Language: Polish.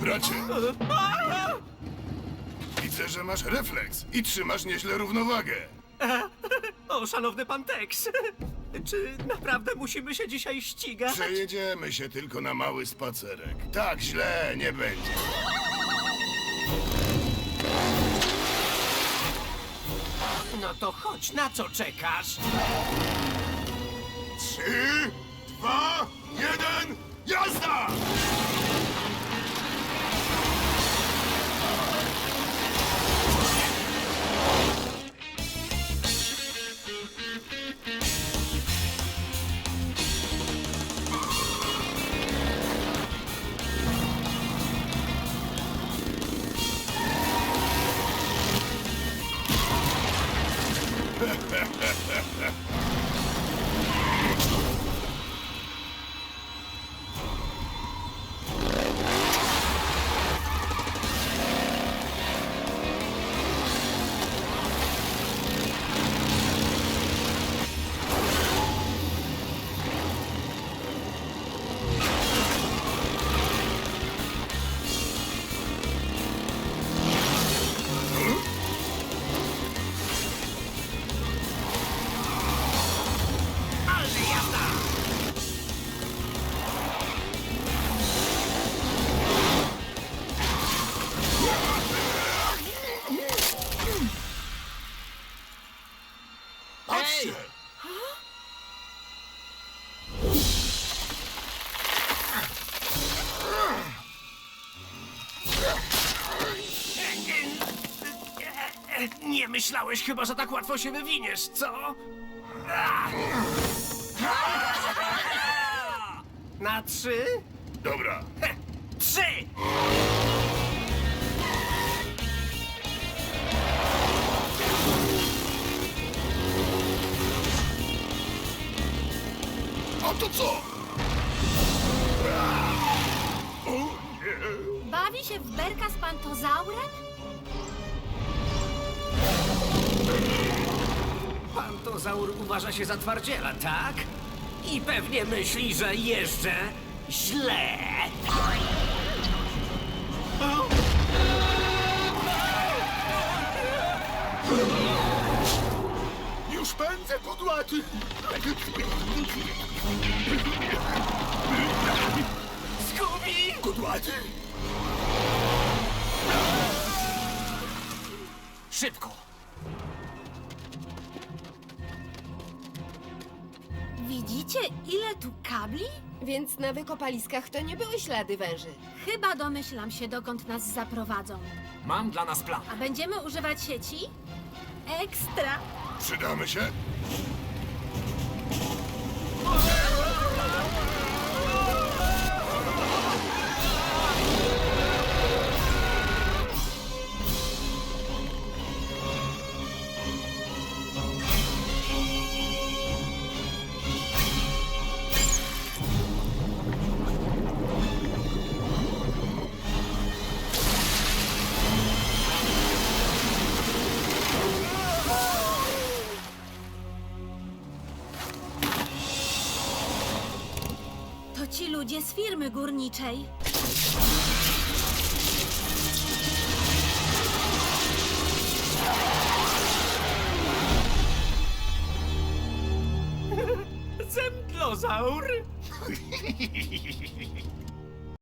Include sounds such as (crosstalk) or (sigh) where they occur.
Hej, bracie. Widzę, że masz refleks i trzymasz nieźle równowagę. (laughs) O, szanowny pan Tex, (laughs) czy naprawdę musimy się dzisiaj ścigać? Przejedziemy się tylko na mały spacerek. Tak źle nie będzie. No to chodź, na co czekasz? Trzy, Ha ha ha ha ha! Nie myślałeś chyba, że tak łatwo się wywiniesz, co? Na trzy? Dobra, Trzy! A to co? Bawi się w berka z pantozaurem? Pantozaur uważa się za twardziela, tak? I pewnie myśli, że jeżdżę źle. Już pędzę, kudłaty! Szybko! Widzicie, ile tu kabli? Więc na wykopaliskach to nie były ślady węży. Chyba domyślam się, dokąd nas zaprowadzą. Mam dla nas plan. A będziemy używać sieci? Ekstra! Przydamy się? Ci ludzie z firmy górniczej. Zemdlozaur! (laughs)